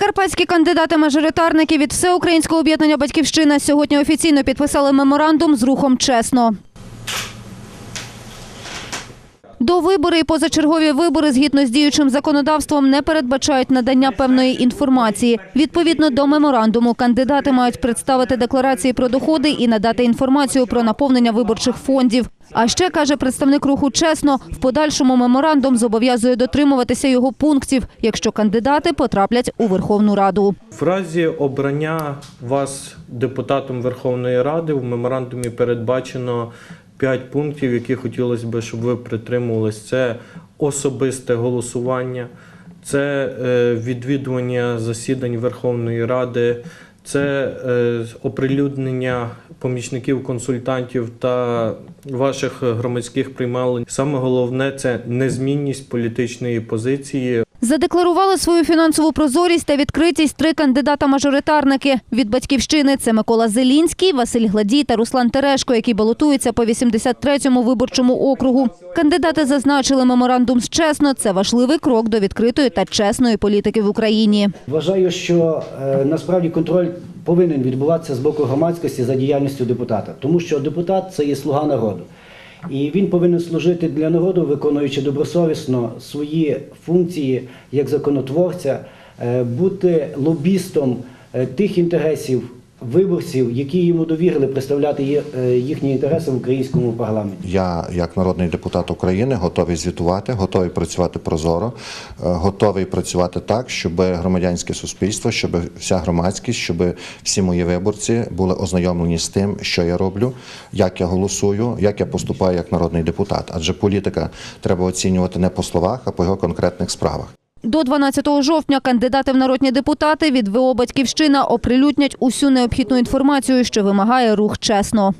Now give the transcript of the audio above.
Прикарпатські кандидати-мажоритарники від Всеукраїнського об'єднання Батьківщина сьогодні офіційно підписали меморандум з рухом чесно. До вибори і позачергові вибори згідно з діючим законодавством не передбачають надання певної інформації. Відповідно до меморандуму, кандидати мають представити декларації про доходи і надати інформацію про наповнення виборчих фондів. А ще каже представник руху чесно, в подальшому меморандум зобов'язує дотримуватися його пунктів, якщо кандидати потраплять у Верховну Раду. В разі обрання вас депутатом Верховної Ради в меморандумі передбачено 5 пунктів, які хотілося б, щоб ви притримувались. Це особисте голосування, це е, відвідування засідань Верховної Ради, це е, оприлюднення помічників консультантів та ваших громадських приймалень. Саме головне це незмінність політичної позиції. Задекларували свою фінансову прозорість та відкритість три кандидата-мажоритарники. Від батьківщини це Микола Зелінський, Василь Гладій та Руслан Терешко, які балотуються по 83-му виборчому округу. Кандидати зазначили меморандум з чесно. Це важливий крок до відкритої та чесної політики в Україні. Вважаю, що е, насправді контроль повинен відбуватися з боку громадськості за діяльністю депутата, тому що депутат це є слуга народу. І він повинен служити для народу, виконуючи добросовісно свої функції як законотворця, е, бути лобістом е, тих інтересів виборців, які йому довірили представляти е, їхні інтереси в українському парламенті. Я, як народний депутат України, готовий звітувати, готовий працювати прозоро, е, готовий працювати так, щоб громадянське суспільство, щоб вся громадськість, щоб всі мої виборці були ознайомлені з тим, що я роблю, як я голосую, як я поступаю як народний депутат. Адже політика треба оцінювати не по словах, а по його конкретних справах. До 12 жовтня кандидати в народні депутати від ВО «Батьківщина» оприлюднять усю необхідну інформацію, що вимагає рух чесно.